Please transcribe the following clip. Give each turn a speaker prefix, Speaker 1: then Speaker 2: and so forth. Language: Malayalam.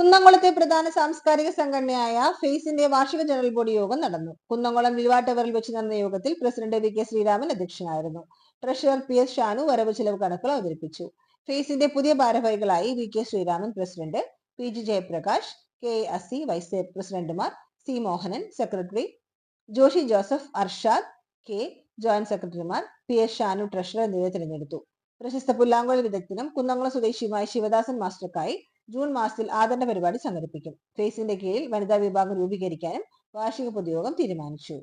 Speaker 1: കുന്നംകുളത്തെ പ്രധാന സാംസ്കാരിക സംഘടനയായ ഫെയ്സിന്റെ വാർഷിക ജനറൽ ബോഡി യോഗം നടന്നു. കുന്നംകുളം വിൽവാട്ടവറിൽ വെച്ച് നടന്ന യോഗത്തിൽ പ്രസിഡന്റ് വി കെ ശ്രീരാമൻ അധ്യക്ഷനായിരുന്നു. ട്രഷറർ പി എസ് ഷാനു വരവ് ചെലവ് കണക്കുകൾ അവതരിപ്പിച്ചു. ഫെയ്സിന്റെ പുതിയ ഭാരവാഹികളായി V K Sreeraman president P G Jayaprakash K A Asi vice പ്രസിഡന്റുമാർ C Mohanan secretary Joshy Joseph Arshad K joint സെക്രട്ടറിമാർ പി എസ് ഷാനു ട്രഷറർ എന്നിവരെ തിരഞ്ഞെടുത്തു. പ്രശസ്ത പുല്ലാങ്കുഴൽ വിദഗ്ധനും കുന്നംകുളം സ്വദേശിയുമായ ശിവദാസൻ മാസ്റ്റർക്കായി ജൂൺ മാസത്തിൽ ആദരണ പരിപാടി സംഘടിപ്പിക്കും. ഫേസിന്റെ കീഴിൽ വനിതാ വിഭാഗം രൂപീകരിക്കാനും വാർഷിക പൊതുയോഗം തീരുമാനിച്ചു.